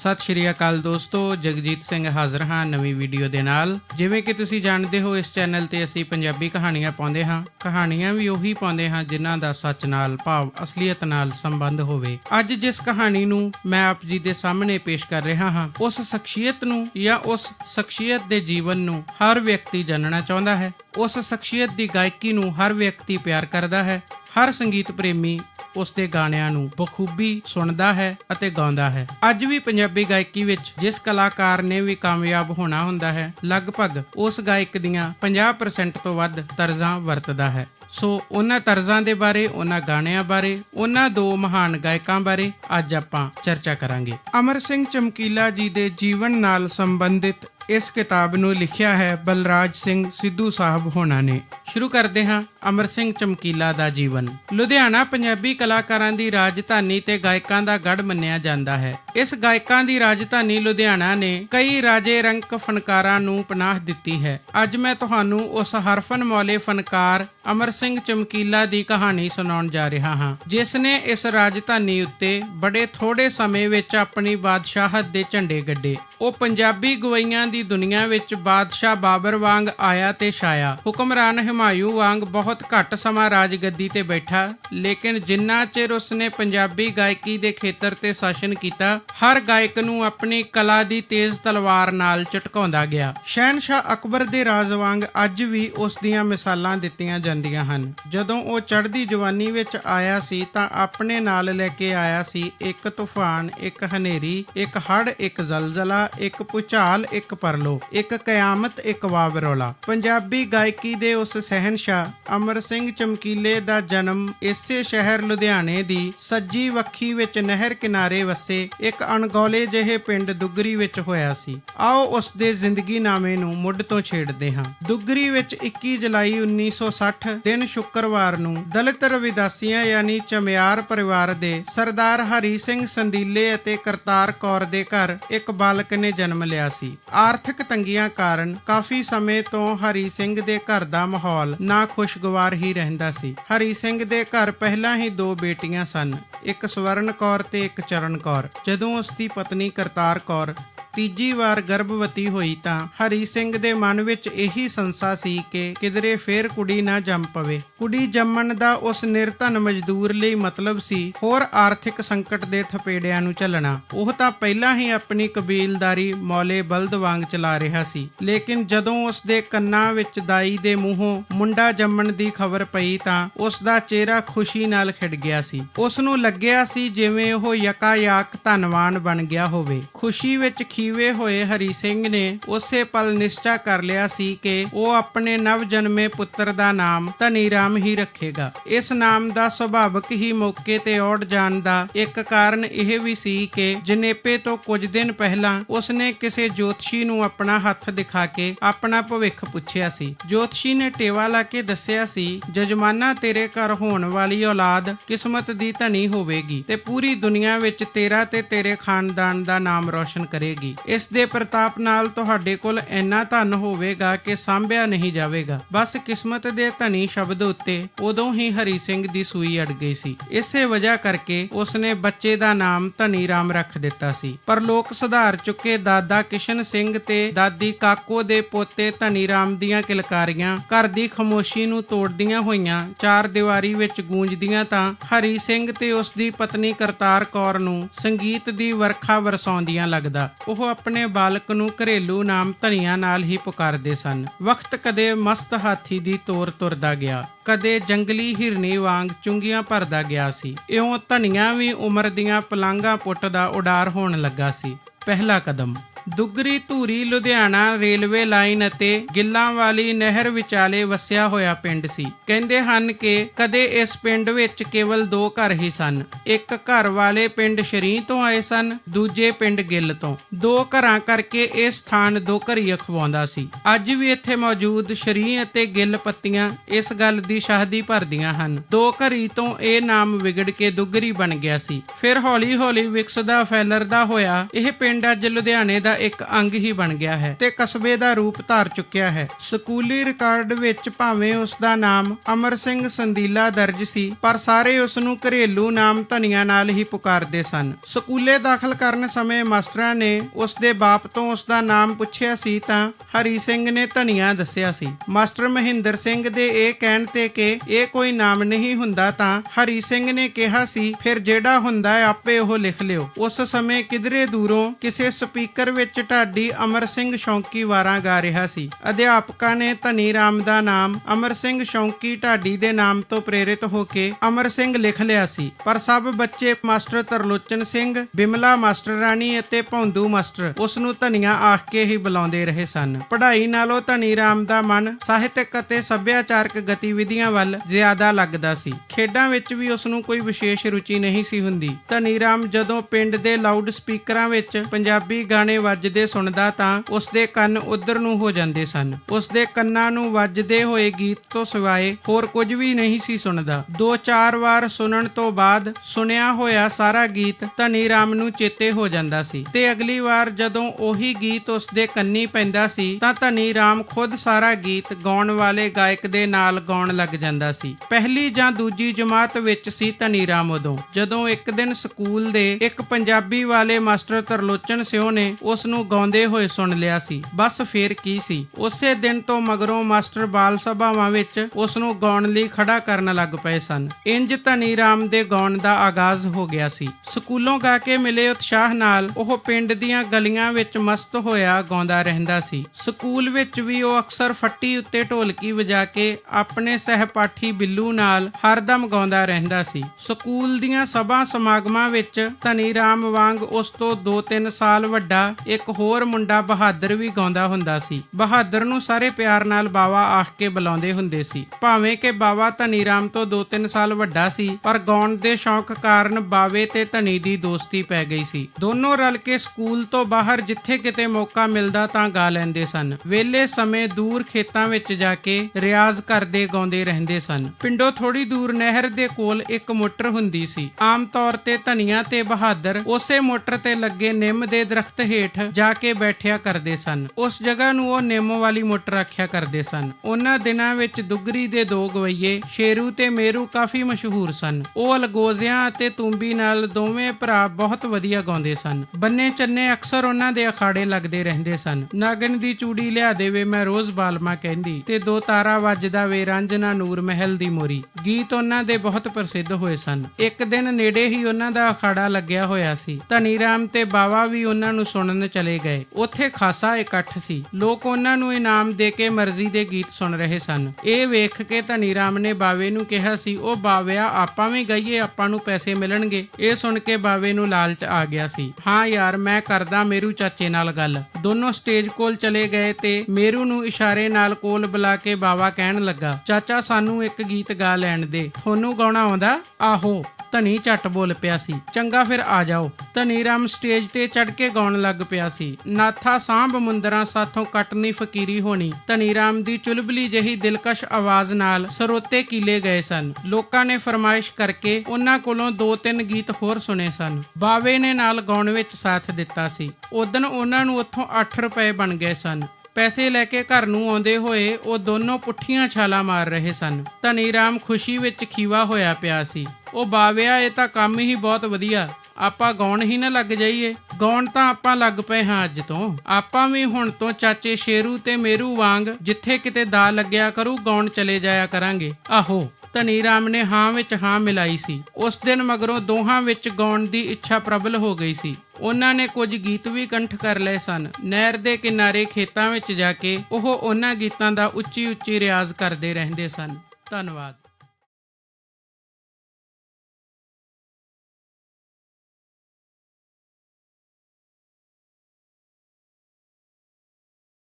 ਸਤਿ ਸ਼੍ਰੀ ਅਕਾਲ ਦੋਸਤੋ, ਜਗਜੀਤ ਸਿੰਘ ਹਾਜ਼ਰ ਹਾਂ ਨਵੀਂ ਵੀਡੀਓ ਦੇ ਨਾਲ। ਜਿਵੇਂ ਕਿ ਤੁਸੀਂ ਜਾਣਦੇ ਹੋ, ਇਸ ਚੈਨਲ ਤੇ ਅਸੀਂ ਪੰਜਾਬੀ ਕਹਾਣੀਆਂ ਪਾਉਂਦੇ ਹਾਂ। ਕਹਾਣੀਆਂ ਵੀ ਉਹੀ ਪਾਉਂਦੇ ਹਾਂ ਜਿਨ੍ਹਾਂ ਦਾ ਸੱਚ ਨਾਲ ਭਾਵ, ਅਸਲੀਅਤ ਨਾਲ ਸੰਬੰਧ ਹੋਵੇ। ਅੱਜ ਜਿਸ ਕਹਾਣੀ ਨੂੰ ਮੈਂ ਆਪ ਜੀ ਦੇ ਸਾਹਮਣੇ ਪੇਸ਼ ਕਰ ਰਿਹਾ ਹਾਂ, ਉਸ ਸ਼ਖਸੀਅਤ ਨੂੰ ਜਾਂ ਉਸ ਸ਼ਖਸੀਅਤ ਦੇ ਜੀਵਨ ਨੂੰ ਹਰ ਵਿਅਕਤੀ ਜਾਣਨਾ ਚਾਹੁੰਦਾ ਹੈ। ਉਸ ਸ਼ਖਸੀਅਤ ਦੀ ਗਾਇਕੀ ਨੂੰ ਹਰ ਵਿਅਕਤੀ ਪਿਆਰ ਕਰਦਾ ਹੈ। ਹਰ ਸੰਗੀਤ ਪ੍ਰੇਮੀ ਉਸ ਦੇ ਗਾਣਿਆਂ ਨੂੰ ਬਖੂਬੀ ਸੁਣਦਾ ਹੈ ਅਤੇ ਗਾਉਂਦਾ ਹੈ। ਅੱਜ ਵੀ ਪੰਜਾਬੀ ਗਾਇਕੀ ਵਿੱਚ ਜਿਸ ਕਲਾਕਾਰ ਨੇ ਵੀ ਕਾਮਯਾਬ ਹੋਣਾ ਹੁੰਦਾ ਹੈ, ਲਗਭਗ ਉਸ ਗਾਇਕ ਦੀਆਂ 50% ਤੋਂ ਵੱਧ ਤਰਜ਼ਾਂ ਵਰਤਦਾ ਹੈ। ਸੋ ਉਹਨਾਂ ਤਰਜ਼ਾਂ ਦੇ ਬਾਰੇ, ਉਹਨਾਂ ਗਾਣਿਆਂ ਬਾਰੇ, ਉਹਨਾਂ ਦੋ ਮਹਾਨ ਗਾਇਕਾਂ ਬਾਰੇ ਅੱਜ ਆਪਾਂ ਚਰਚਾ ਕਰਾਂਗੇ। ਅਮਰ ਸਿੰਘ ਚਮਕੀਲਾ ਜੀ ਦੇ ਜੀਵਨ ਨਾਲ ਸੰਬੰਧਿਤ ਇਸ ਕਿਤਾਬ ਨੂੰ ਲਿਖਿਆ ਹੈ ਬਲਰਾਜ ਸਿੰਘ ਸਿੱਧੂ ਸਾਹਿਬ ਹੋਣਾ ਨੇ। ਸ਼ੁਰੂ ਕਰਦੇ ਹਾਂ ਅਮਰ ਸਿੰਘ ਚਮਕੀਲਾ ਦਾ ਜੀਵਨ। ਲੁਧਿਆਣਾ ਪੰਜਾਬੀ ਕਲਾਕਾਰਾਂ ਦੀ ਰਾਜਧਾਨੀ ਤੇ ਗਾਇਕਾਂ ਦਾ ਗੜ ਮੰਨਿਆ ਜਾਂਦਾ ਹੈ। ਇਸ ਗਾਇਕਾਂ ਦੀ ਰਾਜਧਾਨੀ ਲੁਧਿਆਣਾ ਨੇ ਕਈ ਰਾਜੇ ਰੰਕ ਫਨਕਾਰਾਂ ਨੂੰ ਪਨਾਹ ਦਿੱਤੀ ਹੈ। ਅੱਜ ਮੈਂ ਤੁਹਾਨੂੰ ਉਸ ਹਰਫਨ ਮੌਲੇ ਫਨਕਾਰ ਅਮਰ ਸਿੰਘ ਚਮਕੀਲਾ ਦੀ ਕਹਾਣੀ ਸੁਣਾਉਣ ਜਾ ਰਿਹਾ ਹਾਂ, ਜਿਸ ਨੇ ਇਸ ਰਾਜਧਾਨੀ ਉੱਤੇ ਬੜੇ ਥੋੜੇ ਸਮੇਂ ਵਿੱਚ ਆਪਣੀ ਬਾਦਸ਼ਾਹਤ ਦੇ ਝੰਡੇ ਗੱਡੇ। ਉਹ ਪੰਜਾਬੀ ਗਵਈਆਂ ਦੀ ਦੁਨੀਆ ਵਿੱਚ ਬਾਦਸ਼ਾਹ ਬਾਬਰ ਵਾਂਗ ਆਇਆ ਤੇ ਛਾਇਆ। ਹੁਕਮਰਾਨ ਹਿਮਾਯੂ ਵਾਂਗ ਬਹੁਤ ਘੱਟ ਸਮਾਂ ਰਾਜਗੱਦੀ ਤੇ ਬੈਠਾ, ਲੇਕਿਨ ਜਿੰਨਾ ਚਿਰ ਉਸਨੇ ਪੰਜਾਬੀ ਗਾਇਕੀ ਦੇ ਖੇਤਰ ਤੇ ਸ਼ਾਸਨ ਕੀਤਾ, ਹਰ ਗਾਇਕ ਨੂੰ ਆਪਣੀ ਕਲਾ ਦੀ ਤੇਜ਼ ਤਲਵਾਰ ਨਾਲ ਝਟਕਾਉਂਦਾ ਗਿਆ। ਸ਼ਹਿਨशाह ਅਕਬਰ ਦੇ ਰਾਜ ਵਾਂਗ ਅੱਜ ਵੀ ਉਸ ਦੀਆਂ ਮਿਸਾਲਾਂ ਦਿੱਤੀਆਂ ਜਾਂਦੀਆਂ ਹਨ। ਜਦੋਂ ਉਹ ਚੜ੍ਹਦੀ ਜਵਾਨੀ ਵਿੱਚ ਆਇਆ ਸੀ ਤਾਂ ਆਪਣੇ ਨਾਲ ਲੈ ਕੇ ਆਇਆ ਸੀ ਇੱਕ ਤੂਫਾਨ, ਇੱਕ ਹਨੇਰੀ, ਇੱਕ ਹੜ੍ਹ, ਇੱਕ ਜ਼ਲਜ਼ਲਾ ਇੱਕ ਪੁਚਾਲ, ਇੱਕ ਪਰਲੋ, ਇੱਕ ਕਿਆਮਤ ਇੱਕ ਵਾਵਰੋਲਾ ਪੰਜਾਬੀ ਗਾਇਕੀ ਦੇ ਉਸ ਸਹਿਨशाह ਅਮਰ ਸਿੰਘ ਚਮਕੀਲੇ ਦਾ ਜਨਮ ਇਸੇ ਸ਼ਹਿਰ ਲੁਧਿਆਣੇ ਦੀ ਸੱਜੀ ਵੱਖੀ ਵਿੱਚ ਨਹਿਰ ਕਿਨਾਰੇ ਵਸੇ ਇੱਕ ਅਣਗੌਲੇ ਜਿਹੇ ਪਿੰਡ ਦੁੱਗਰੀ ਵਿੱਚ ਹੋਇਆ ਸੀ। ਆਓ ਉਸ ਦੇ ਜ਼ਿੰਦਗੀ ਨਾਮੇ ਨੂੰ ਮੁੱਢ ਤੋਂ ਛੇੜਦੇ ਹਾਂ। ਦੁੱਗਰੀ ਵਿੱਚ 21 ਜੁਲਾਈ 1960 ਦਿਨ ਸ਼ੁੱਕਰਵਾਰ ਨੂੰ ਦਲਿਤ ਰਵਿਦਾਸੀਆਂ ਯਾਨੀ ਚਮਿਆਰ ਪਰਿਵਾਰ ਦੇ ਸਰਦਾਰ ਹਰੀ ਸਿੰਘ ਸੰਦੀਲੇ ਅਤੇ ਕਰਤਾਰ ਕੌਰ ਦੇ ਘਰ ਇੱਕ ਬਾਲਕ ਨੇ ਜਨਮ ਲਿਆ ਸੀ। ਆਰਥਿਕ ਤੰਗੀਆਂ ਕਾਰਨ ਕਾਫੀ ਸਮੇਂ ਤੋਂ ਹਰੀ ਸਿੰਘ ਦੇ ਘਰ ਦਾ ਮਾਹੌਲ ਨਾ ਖੁਸ਼ਗਵਾਰ ਹੀ ਰਹਿੰਦਾ ਸੀ। ਹਰੀ ਸਿੰਘ ਦੇ ਘਰ ਪਹਿਲਾਂ ਹੀ ਦੋ ਬੇਟੀਆਂ ਸਨ, ਇੱਕ ਸਵਰਨ ਕੌਰ ਤੇ ਇੱਕ ਚਰਨ ਕੌਰ। ਜਦੋਂ ਉਸ ਦੀ ਪਤਨੀ ਕਰਤਾਰ ਕੌਰ ਤੀਜੀ ਵਾਰ ਗਰਭਵਤੀ ਹੋਈ ਤਾਂ ਹਰੀ ਸਿੰਘ ਦੇ ਮਨ ਵਿੱਚ ਇਹੀ ਸੰਸਾ ਸੀ ਕਿ ਕਿਧਰੇ ਫੇਰ ਕੁੜੀ ਨਾ ਜੰਮ ਪਵੇ। ਕੁੜੀ ਜੰਮਣ ਦਾ ਉਸ ਨਿਰਧਨ ਮਜ਼ਦੂਰ ਲਈ ਮਤਲਬ ਸੀ ਹੋਰ ਆਰਥਿਕ ਸੰਕਟ ਦੇ ਥਪੇੜਿਆਂ ਨੂੰ ਝੱਲਣਾ। ਉਹ ਤਾਂ ਪਹਿਲਾਂ ਹੀ ਆਪਣੀ ਕਬੀਲਦਾਰੀ ਮੌਲੇ ਬਲਦ ਵਾਂਗ ਚਲਾ ਰਿਹਾ ਸੀ। ਲੇਕਿਨ ਜਦੋਂ ਉਸ ਦੇ ਕੰਨਾਂ ਵਿੱਚ ਦਾਈ ਦੇ ਮੂੰਹੋਂ ਮੁੰਡਾ ਜੰਮਣ ਦੀ ਖਬਰ ਪਈ ਤਾਂ ਉਸ ਦਾ ਚਿਹਰਾ ਖੁਸ਼ੀ ਨਾਲ ਖਿੜ ਗਿਆ ਸੀ। ਉਸ ਨੂੰ ਲੱਗਿਆ ਸੀ ਜਿਵੇਂ ਉਹ ਯਕਾਯਾਕ ਧਨਵਾਨ ਬਣ ਗਿਆ ਹੋਵੇ। ਖੁਸ਼ੀ ਵਿੱਚ ਖੀਵੇ ਹੋਏ ਹਰੀ ਸਿੰਘ ਨੇ ਉਸੇ ਪਲ ਨਿਸ਼ਚਾ ਕਰ ਲਿਆ ਸੀ ਕਿ ਉਹ ਆਪਣੇ ਨਵ ਜਨਮੇ ਪੁੱਤਰ ਦਾ ਨਾਮ ਧਨੀ ਰਾਮ ਹੀ ਰੱਖੇਗਾ। ਇਸ ਨਾਮ ਦਾ ਸੁਭਾਵਕ ਹੀ ਮੌਕੇ ਤੇ ਔੜ ਜਾਣ ਦਾ ਇੱਕ ਕਾਰਨ ਇਹ ਵੀ ਸੀ ਕਿ ਜਨੇਪੇ ਤੋਂ ਕੁਝ ਦਿਨ ਪਹਿਲਾਂ ਉਸਨੇ ਕਿਸੇ ਜੋਤਸ਼ੀ ਨੂੰ ਆਪਣਾ ਹੱਥ ਦਿਖਾ ਕੇ ਆਪਣਾ ਭਵਿੱਖ ਪੁੱਛਿਆ ਸੀ। ਜੋਤਸ਼ੀ ਨੇ ਟੇਵਾ ਲਾ ਕੇ ਦੱਸਿਆ ਸੀ, ਜਜਮਾਨਾ ਤੇਰੇ ਘਰ ਹੋਣ ਵਾਲੀ ਔਲਾਦ ਕਿਸਮਤ ਦੀ ਧਨੀ ਹੋਵੇਗੀ ਤੇ ਪੂਰੀ ਦੁਨੀਆ ਵਿੱਚ ਤੇਰਾ ਤੇ ਤੇਰੇ ਖਾਨਦਾਨ ਦਾ ਨਾਮ ਰੌਸ਼ਨ ਕਰੇਗੀ। ਇਸ ਦੇ ਪ੍ਰਤਾਪ ਨਾਲ ਤੁਹਾਡੇ ਕੋਲ ਇੰਨਾ ਧਨ ਹੋਵੇਗਾ ਕਿ ਸਾਂਭਿਆ ਨਹੀਂ ਜਾਵੇਗਾ। ਬਸ ਕਿਸਮਤ ਦੇ ਧਨੀ ਸ਼ਬਦ ਉੱਤੇ ਉਦੋਂ ਹੀ ਹਰੀ ਸਿੰਘ ਦੀ ਸੂਈ ਅੜ ਗਈ ਸੀ। ਇਸੇ ਵਜ੍ਹਾ ਕਰਕੇ ਉਸਨੇ ਬੱਚੇ ਦਾ ਨਾਮ ਧਨੀ ਰਾਮ ਰੱਖ ਦਿੱਤਾ ਸੀ। ਪਰ ਲੋਕ ਸੁਧਾਰ ਚੁੱਕੇ ਦਾਦਾ ਕਿਸ਼ਨ ਸਿੰਘ ਤੇ ਦਾਦੀ ਕਾਕੋ ਦੇ ਪੋਤੇ ਧਨੀ ਰਾਮ ਦੀਆਂ ਕਿਲਕਾਰੀਆਂ ਘਰ ਦੀ ਖਮੋਸ਼ੀ ਨੂੰ ਤੋੜਦੀਆਂ ਹੋਈਆਂ ਚਾਰ ਦੀਵਾਰੀ ਵਿੱਚ ਗੂੰਜਦੀਆਂ ਤਾਂ ਹਰੀ ਸਿੰਘ ਤੇ ਉਸ ਦੀ ਪਤਨੀ ਕਰਤਾਰ ਕੌਰ ਨੂੰ ਸੰਗੀਤ ਦੀ ਵਰਖਾ ਵਰਸਾਉਂਦੀਆਂ ਲੱਗਦਾ। ਉਹ ਉਹ ਆਪਣੇ ਬਾਲਕ ਨੂੰ ਘਰੇਲੂ ਨਾਮ ਧਨੀਆਂ ਨਾਲ ਹੀ ਪੁਕਾਰਦੇ ਸਨ। ਵਕਤ ਕਦੇ ਮਸਤ ਹਾਥੀ ਦੀ ਤੋਰ ਤੁਰਦਾ ਗਿਆ। ਕਦੇ ਜੰਗਲੀ ਹਿਰਨੀ ਵਾਂਗ ਚੁੰਗੀਆਂ ਭਰਦਾ ਗਿਆ ਸੀ। ਇਉਂ ਧਨੀਆਂ ਵੀ ਉਮਰ ਦੀਆਂ ਪਲਾਂਘਾਂ ਪੁੱਟਦਾ ਉਡਾਰ ਹੋਣ ਲੱਗਾ ਸੀ। ਪਹਿਲਾ ਕਦਮ। ਦੁੱਗਰੀ ਧੂਰੀ ਲੁਧਿਆਣਾ ਰੇਲਵੇ ਲਾਈਨ ਅਤੇ ਗਿੱਲਾਂ ਵਾਲੀ ਨਹਿਰ ਵਿਚਾਲੇ ਵਸਿਆ ਹੋਇਆ ਪਿੰਡ ਸੀ। ਕਹਿੰਦੇ ਹਨ ਕਿ ਕਦੇ ਇਸ ਪਿੰਡ ਵਿੱਚ ਕੇਵਲ ਦੋ ਘਰ ਹੀ ਸਨ। ਇੱਕ ਘਰ ਵਾਲੇ ਪਿੰਡ ਸ਼ਰੀ ਤੋਂ ਆਏ ਸਨ, ਦੂਜੇ ਪਿੰਡ ਗਿੱਲ ਤੋਂ। ਦੋ ਘਰਾਂ ਕਰਕੇ ਇਹ ਸਥਾਨ ਦੋ ਘਰੀ ਅਖਵਾਉਂਦਾ ਸੀ। ਅੱਜ ਵੀ ਇੱਥੇ ਮੌਜੂਦ ਸ਼ਰੀ ਅਤੇ ਗਿੱਲ ਪੱਤੀਆਂ ਇਸ ਗੱਲ ਦੀ ਸ਼ਾਹਦੀ ਭਰਦੀਆਂ ਹਨ। ਦੋ ਘਰੀ ਤੋਂ ਇਹ ਨਾਮ ਵਿਗੜ ਕੇ ਦੁੱਗਰੀ ਬਣ ਗਿਆ ਸੀ। ਫਿਰ ਹੌਲੀ-ਹੌਲੀ ਵਿਕਸਦਾ ਫੈਲਰਦਾ ਹੋਇਆ ਇਹ ਪਿੰਡ ਅੱਜ ਲੁਧਿਆਣੇ ਦਾ ਇੱਕ ਅੰਗ ਹੀ ਬਣ ਗਿਆ ਹੈ ਤੇ ਕਸਬੇ ਦਾ ਰੂਪ ਧਾਰ ਚੁੱਕਿਆ ਹੈ। ਸਕੂਲੀ ਰਿਕਾਰਡ ਵਿੱਚ ਭਾਵੇਂ ਉਸ ਦਾ ਨਾਮ ਅਮਰ ਸਿੰਘ ਸੰਦੀਲਾ ਦਰਜ ਸੀ, ਪਰ ਸਾਰੇ ਉਸ ਨੂੰ ਘਰੇਲੂ ਨਾਮ ਧਨੀਆ ਨਾਲ ਹੀ ਪੁਕਾਰਦੇ ਸਨ। ਸਕੂਲੇ ਦਾਖਲ ਕਰਨ ਸਮੇਂ ਮਾਸਟਰਾਂ ਨੇ ਉਸ ਦੇ ਬਾਪ ਤੋਂ ਉਸ ਦਾ ਨਾਮ ਪੁੱਛਿਆ ਸੀ ਤਾਂ ਹਰੀ ਸਿੰਘ ਨੇ ਧਨੀਆ ਦੱਸਿਆ ਸੀ। ਮਾਸਟਰ ਮਹਿੰਦਰ ਸਿੰਘ ਦੇ ਇਹ ਕਹਿਣ ਤੇ ਕਿ ਇਹ ਕੋਈ ਨਾਮ ਨਹੀਂ ਹੁੰਦਾ ਤਾਂ ਹਰੀ ਸਿੰਘ ਨੇ ਕਿਹਾ ਸੀ, ਫਿਰ ਜਿਹੜਾ ਹੁੰਦਾ ਹੈ ਆਪੇ ਉਹ ਲਿਖ ਲਿਓ। ਉਸ ਸਮੇਂ ਕਿਧਰੇ ਦੂਰੋਂ ਕਿਸੇ ਸਪੀਕਰ ਵਿੱਚ ਢਾਡੀ ਅਮਰ ਸਿੰਘ ਸ਼ੌਂਕੀ ਵਾਰਾਂ ਗਾ ਰਿਹਾ ਸੀ। ਅਧਿਆਪਕਾਂ ਨੇ ਧਨੀ ਰਾਮ ਦਾ ਨਾਮ, ਅਮਰ ਸਿੰਘ ਸ਼ੌਂਕੀ ਢਾਡੀ ਦੇ ਨਾਮ ਤੋਂ ਪ੍ਰੇਰਿਤ ਹੋ ਕੇ ਅਮਰ ਸਿੰਘ ਲਿਖ ਲਿਆ ਸੀ। ਪਰ ਸਭ ਬੱਚੇ ਮਾਸਟਰ ਤਰਲੋਚਨ ਸਿੰਘ, ਬਿਮਲਾ ਮਾਸਟਰ ਰਾਣੀ ਅਤੇ ਭੌਂਦੂ ਮਾਸਟਰ ਉਸ ਨੂੰ ਧਨੀਆ ਆਖ ਕੇ ਹੀ ਬੁਲਾਉਂਦੇ ਰਹੇ ਸਨ। ਪੜ੍ਹਾਈ ਨਾਲੋਂ ਧਨੀ ਰਾਮ ਦਾ ਮਨ ਸਾਹਿਤਕ ਅਤੇ ਸੱਭਿਆਚਾਰਕ ਗਤੀਵਿਧੀਆਂ ਵੱਲ ਜ਼ਿਆਦਾ ਲੱਗਦਾ ਸੀ। ਖੇਡਾਂ ਵਿੱਚ ਵੀ ਉਸ ਨੂੰ ਕੋਈ ਵਿਸ਼ੇਸ਼ ਰੁਚੀ ਨਹੀਂ ਸੀ ਹੁੰਦੀ। ਧਨੀ ਰਾਮ ਜਦੋਂ ਪਿੰਡ ਦੇ ਲਾਊਡ ਸਪੀਕਰਾਂ ਵਿੱਚ ਪੰਜਾਬੀ ਗਾਣੇ ਵੱਜਦੇ ਸੁਣਦਾ ਤਾਂ ਉਸ ਦੇ ਕੰਨ ਉਧਰ ਨੂੰ ਹੋ ਜਾਂਦੇ ਸਨ। ਉਸ ਦੇ ਕੰਨਾਂ ਨੂੰ ਵੱਜਦੇ ਹੋਏ ਗੀਤ ਤੋਂ ਸਿਵਾਏ ਹੋਰ ਕੁਝ ਵੀ ਨਹੀਂ ਸੀ ਸੁਣਦਾ। ਦੋ ਚਾਰ ਵਾਰ ਸੁਣਨ ਤੋਂ ਬਾਅਦ ਸੁਣਿਆ ਹੋਇਆ ਸਾਰਾ ਗੀਤ ਧਨੀ ਰਾਮ ਨੂੰ ਚੇਤੇ ਹੋ ਜਾਂਦਾ ਸੀ ਤੇ ਅਗਲੀ ਵਾਰ ਜਦੋਂ ਉਹੀ ਗੀਤ ਉਸ ਦੇ ਕੰਨੀ ਪੈਂਦਾ ਸੀ ਤਾਂ ਧਨੀ ਰਾਮ ਖੁਦ ਸਾਰਾ ਗੀਤ ਗਾਉਣ ਵਾਲੇ ਗਾਇਕ ਦੇ ਨਾਲ ਗਾਉਣ ਲੱਗ ਜਾਂਦਾ ਸੀ। ਪਹਿਲੀ ਜਾਂ ਦੂਜੀ ਜਮਾਤ ਵਿੱਚ ਸੀ ਧਨੀ ਰਾਮ ਉਦੋਂ। ਜਦੋਂ ਇੱਕ ਦਿਨ ਸਕੂਲ ਦੇ ਇੱਕ ਪੰਜਾਬੀ ਵਾਲੇ ਮਾਸਟਰ ਤਰਲੋਚਨ ਸਿਓ ਨੇ ਉਸ ਨੂੰ ਗਾਉਂਦੇ ਹੋਏ ਸੁਣ ਲਿਆ ਸੀ। ਬਸ ਫੇਰ ਕੀ ਸੀ? ਉਸੇ ਦਿਨ ਤੋਂ ਮਗਰੋਂ ਮਾਸਟਰ ਬਾਲ ਸਭਾਵਾਂ ਵਿੱਚ ਉਸ ਨੂੰ ਗਾਉਣ ਲਈ ਖੜਾ ਕਰਨ ਲੱਗ ਪਏ ਸਨ। ਇੰਜ ਧਨੀ ਰਾਮ ਦੇ ਗਾਉਣ ਦਾ ਆਗਾਜ਼ ਹੋ ਗਿਆ ਸੀ। ਸਕੂਲੋਂ ਗਾ ਕੇ ਮਿਲੇ ਉਤਸ਼ਾਹ ਨਾਲ ਉਹ ਪਿੰਡ ਦੀਆਂ ਗਲੀਆਂ ਵਿੱਚ ਮਸਤ ਹੋਇਆ ਗਾਉਂਦਾ ਰਹਿੰਦਾ ਸੀ। ਸਕੂਲ ਵਿੱਚ ਵੀ ਉਹ ਅਕਸਰ ਫੱਟੀ ਉੱਤੇ ਢੋਲਕੀ ਵਜਾ ਕੇ ਆਪਣੇ ਸਹਿਪਾਠੀ ਬਿੱਲੂ ਨਾਲ ਹਰਦਮ ਗਾਉਂਦਾ ਰਹਿੰਦਾ ਸੀ। ਸਕੂਲ ਦੀਆਂ ਸਭਾ ਸਮਾਗਮਾਂ ਵਿੱਚ ਧਨੀ ਰਾਮ ਵਾਂਗ ਉਸ ਤੋਂ 2-3 ਸਾਲ ਵੱਡਾ ਇੱਕ ਹੋਰ ਮੁੰਡਾ ਬਹਾਦਰ ਵੀ ਗਾਉਂਦਾ ਹੁੰਦਾ ਸੀ। ਬਹਾਦਰ ਨੂੰ ਸਾਰੇ ਪਿਆਰ ਨਾਲ ਬਾਵਾ ਆਖ ਕੇ ਬੁਲਾਉਂਦੇ ਹੁੰਦੇ ਸੀ। ਭਾਵੇਂ ਕਿ ਬਾਵਾ ਧਨੀ ਰਾਮ ਤੋਂ 2-3 ਸਾਲ ਵੱਡਾ ਸੀ, ਪਰ ਗਾਉਣ ਦੇ ਸ਼ੌਂਕ ਕਾਰਨ ਬਾਵੇ ਤੇ ਧਨੀ ਦੀ ਦੋਸਤੀ ਪੈ ਗਈ ਸੀ। ਦੋਨੋਂ ਰਲ ਕੇ ਸਕੂਲ ਤੋਂ ਬਾਹਰ ਜਿੱਥੇ ਕਿਤੇ ਮੌਕਾ ਮਿਲਦਾ ਤਾਂ ਗਾ ਲੈਂਦੇ ਸਨ। ਵੇਲੇ ਸਮੇਂ ਦੂਰ ਖੇਤਾਂ ਵਿੱਚ ਜਾ ਕੇ ਰਿਆਜ਼ ਕਰਦੇ ਗਾਉਂਦੇ ਰਹਿੰਦੇ ਸਨ। ਪਿੰਡੋਂ ਥੋੜੀ ਦੂਰ ਨਹਿਰ ਦੇ ਕੋਲ ਇੱਕ ਮੋਟਰ ਹੁੰਦੀ ਸੀ। ਆਮ ਤੌਰ ਤੇ ਧਨੀਆ ਤੇ ਬਹਾਦਰ ਉਸੇ ਮੋਟਰ ਤੇ ਲੱਗੇ ਨਿੰਮ ਦੇ ਦਰਖਤ ਹੇਠ ਜਾ ਕੇ ਬੈਠਿਆ ਕਰਦੇ ਸਨ। ਉਸ ਜਗ੍ਹਾ ਨੂੰ ਉਹ ਨਿੰਮ ਵਾਲੀ ਮੋਟਰ ਆਖਿਆ ਕਰਦੇ ਸਨ। ਉਹਨਾਂ ਦਿਨਾਂ ਵਿੱਚ ਦੁੱਗਰੀ ਦੇ ਦੋ ਗਵਈਏ, ਸ਼ੇਰੂ ਤੇ ਮੇਰੂ ਕਾਫੀ ਮਸ਼ਹੂਰ ਸਨ। ਉਹ ਅਲਗੋਜ਼ਿਆਂ ਅਤੇ ਤੂੰਬੀ ਨਾਲ ਦੋਵੇਂ ਭਰਾ ਬਹੁਤ ਵਧੀਆ ਗਾਉਂਦੇ ਸਨ। ਬੰਨੇ ਚੰਨੇ ਅਕਸਰ ਉਹਨਾਂ ਦੇ ਅਖਾੜੇ ਲੱਗਦੇ ਰਹਿੰਦੇ ਸਨ। ਨਾਗਨ ਦੀ ਚੂੜੀ ਲਿਆ ਦੇਵੇ ਮੈਂ ਰੋਜ਼ ਬਾਲਮਾ ਕਹਿੰਦੀ ਤੇ ਦੋ ਤਾਰਾ ਵੱਜਦਾ ਵੇ ਰਾਂਝਣਾ ਨੂਰ ਮਹਿਲ ਦੀ ਮੋਰੀ। ਗੀਤ ਉਹਨਾਂ ਦੇ ਬਹੁਤ ਪ੍ਰਸਿੱਧ ਹੋਏ ਸਨ। ਇੱਕ ਦਿਨ ਨੇੜੇ ਹੀ ਉਹਨਾਂ ਦਾ ਅਖਾੜਾ ਲੱਗਿਆ ਹੋਇਆ ਸੀ। ਧਨੀ ਰਾਮ ਤੇ ਬਾਵਾ ਵੀ ਉਹਨਾਂ ਨੂੰ ਸੁਣਨ ਚਲੇ ਗਏ। ਉੱਥੇ ਖਾਸਾ ਇਕੱਠ ਸੀ। ਲੋਕ ਉਹਨਾਂ ਨੂੰ ਇਨਾਮ ਦੇ ਕੇ ਮਰਜ਼ੀ ਦੇ ਗੀਤ ਸੁਣ ਰਹੇ ਸਨ। ਇਹ ਵੇਖ ਕੇ ਧਨੀ ਰਾਮ ਨੇ ਬਾਵੇ ਨੂੰ ਕਿਹਾ ਸੀ, ਉਹ ਬਾਵਿਆ, ਆਪਾਂ ਵੀ ਗਈਏ, ਆਪਾਂ ਨੂੰ ਪੈਸੇ ਮਿਲਣਗੇ। ਇਹ ਸੁਣ ਕੇ ਬਾਵੇ ਨੂੰ ਲਾਲਚ ਆ ਗਿਆ ਸੀ। ਹਾਂ ਯਾਰ, ਮੈਂ ਕਰਦਾ ਮੇਰੂ ਚਾਚੇ ਨਾਲ ਗੱਲ। ਦੋਨੋਂ ਸਟੇਜ ਕੋਲ ਚਲੇ ਗਏ ਤੇ ਮੇਰੂ ਨੂੰ ਇਸ਼ਾਰੇ ਨਾਲ ਕੋਲ ਬੁਲਾ ਕੇ ਬਾਵਾ ਕਹਿਣ ਲੱਗਾ, ਚਾਚਾ, ਸਾਨੂੰ ਇੱਕ ਗੀਤ ਗਾ ਲੈਣ ਦੇ। ਤੁਹਾਨੂੰ ਗਾਉਣਾ ਆਉਂਦਾ? ਆਹੋ। ਧਨੀ ਝੱਟ ਬੋਲ ਪਿਆ ਸੀ, ਚੰਗਾ ਫਿਰ ਆ ਜਾਓ। ਧਨੀ ਰਾਮ ਸਟੇਜ ਤੇ ਚੜ ਕੇ ਗਾਉਣ ਲੱਗ ਪਿਆ ਸੀ। ਨਾਥਾ ਸਾਂਭ ਮੁੰਦਰਾਂ ਸਾਥੋਂ ਕੱਟਨੀ ਫਕੀਰੀ ਹੋਣੀ। ਧਨੀ ਰਾਮ ਦੀ ਚੁਲਬਲੀ ਜਹੀ ਦਿਲਕਸ਼ ਆਵਾਜ਼ ਨਾਲ ਸਰੋਤੇ ਕੀਲੇ ਗਏ ਸਨ। ਲੋਕਾਂ ਨੇ ਫਰਮਾਇਸ਼ ਕਰਕੇ ਉਹਨਾਂ ਕੋਲੋਂ ਦੋ ਤਿੰਨ ਗੀਤ ਹੋਰ ਸੁਨੇ ਸਨ। ਬਾਵੇ ਨੇ ਨਾਲ ਗਾਉਣ ਵਿੱਚ ਸਾਥ ਦਿੱਤਾ ਸੀ। ਉਦੋਂ ਉਹਨਾਂ ਨੂੰ ਉੱਥੋਂ 8 ਰੁਪਏ ਬਣ ਗਏ ਸਨ। ਪੈਸੇ ਲੈ ਕੇ ਘਰ ਨੂੰ ਆਉਂਦੇ ਹੋਏ ਉਹ ਦੋਨੋਂ ਪੁੱਠੀਆਂ ਛਾਲਾਂ ਮਾਰ ਰਹੇ ਸਨ। ਧਨੀ ਰਾਮ ਖੁਸ਼ੀ ਵਿੱਚ ਖੀਵਾ ਹੋਇਆ ਪਿਆ ਸੀ। ਉਹ ਬਾਵਿਆ, ਇਹ ਤਾਂ ਕੰਮ ਹੀ ਬਹੁਤ ਵਧੀਆ। ਆਪਾਂ ਗਾਉਣ ਹੀ ਨਾ ਲੱਗ ਜਾਈਏ। ਗਾਉਣ ਤਾਂ ਆਪਾਂ ਲੱਗ ਪਏ ਹਾਂ ਅੱਜ ਤੋਂ। ਆਪਾਂ ਵੀ ਹੁਣ ਤੋਂ ਚਾਚੇ ਸ਼ੇਰੂ ਤੇ ਮੇਰੂ ਵਾਂਗ ਜਿੱਥੇ ਕਿਤੇ ਦਾ ਲੱਗਿਆ ਕਰੂ ਗਾਉਣ ਚਲੇ ਜਾਇਆ ਕਰਾਂਗੇ। ਆਹੋ ਧਨੀ ਰਾਮ ਨੇ ਹਾਂ ਵਿੱਚ ਹਾਂ ਮਿਲਾਈ ਸੀ। ਉਸ ਦਿਨ ਮਗਰੋਂ ਦੋਹਾਂ ਵਿੱਚ ਗਾਉਣ ਦੀ ਇੱਛਾ ਪ੍ਰਬਲ ਹੋ ਗਈ ਸੀ। ਉਹਨਾਂ ਨੇ ਕੁਝ ਗੀਤ ਵੀ ਕੰਠ ਕਰ ਲਏ ਸਨ। ਨਹਿਰ ਦੇ ਕਿਨਾਰੇ ਖੇਤਾਂ ਵਿੱਚ ਜਾ ਕੇ ਉਹ ਉਹਨਾਂ ਗੀਤਾਂ ਦਾ ਉੱਚੀ ਉੱਚੀ ਰਿਆਜ਼ ਕਰਦੇ ਰਹਿੰਦੇ ਸਨ। ਧੰਨਵਾਦ।